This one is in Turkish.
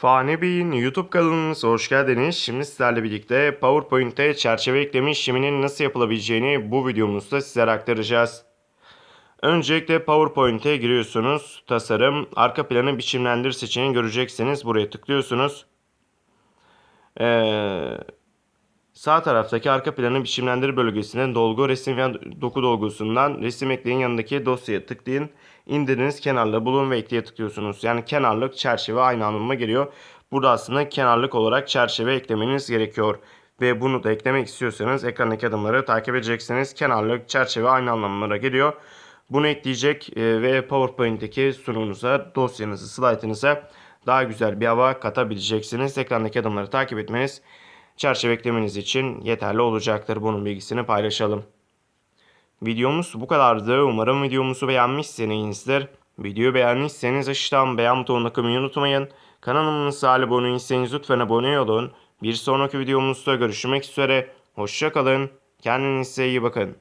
Fani Bey'in YouTube kanalınıza hoş geldiniz. Şimdi sizlerle birlikte PowerPoint'te çerçeve ekleme işleminin nasıl yapılabileceğini bu videomuzda sizlere aktaracağız. Öncelikle PowerPoint'e giriyorsunuz. Tasarım, arka planı biçimlendir seçeneğini göreceksiniz. Buraya tıklıyorsunuz. Ee, sağ taraftaki arka planı biçimlendir bölgesinde dolgu, resim ve doku dolgusundan resim ekleyin yanındaki dosyaya tıklayın. İndiriniz kenarla bulun ve ekleye tıklıyorsunuz. Yani kenarlık çerçeve aynı anlamına geliyor. Burada aslında kenarlık olarak çerçeve eklemeniz gerekiyor. Ve bunu da eklemek istiyorsanız ekrandaki adımları takip edeceksiniz. Kenarlık çerçeve aynı anlamlara geliyor. Bunu ekleyecek e, ve PowerPoint'teki sunumunuza, dosyanızı, slaytınıza daha güzel bir hava katabileceksiniz. Ekrandaki adımları takip etmeniz çerçeve eklemeniz için yeterli olacaktır. Bunun bilgisini paylaşalım. Videomuz bu kadardı. Umarım videomuzu beğenmişsinizdir. Videoyu beğendiyseniz aşağıdan beğen butonuna kılmayı unutmayın. Kanalımıza abone değilseniz lütfen abone olun. Bir sonraki videomuzda görüşmek üzere. Hoşçakalın. Kendinize iyi bakın.